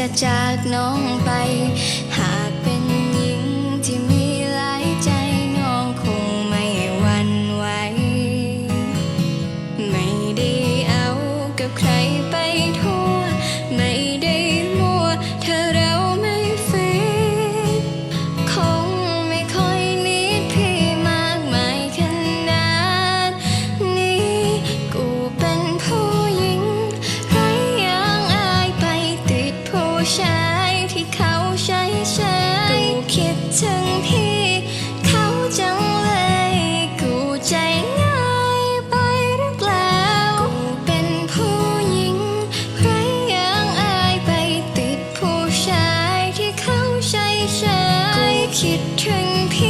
จะจากน้องไป ชาคิดถึงพี่เขาจังเลยกูใจง่ายไปหรือเปล่ากูเป็นผู้หญิงใคยังอายไปติดผู้ชายที่เขาใช้ใช้กูคิดถึงพี่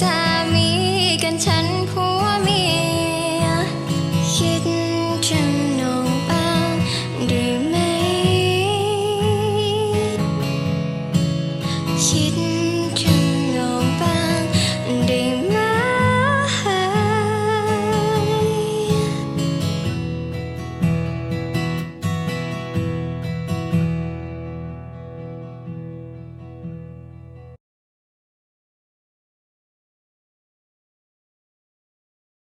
สามีกันฉันผัวเมีย คิดจำนองบ้างหรือไมคิด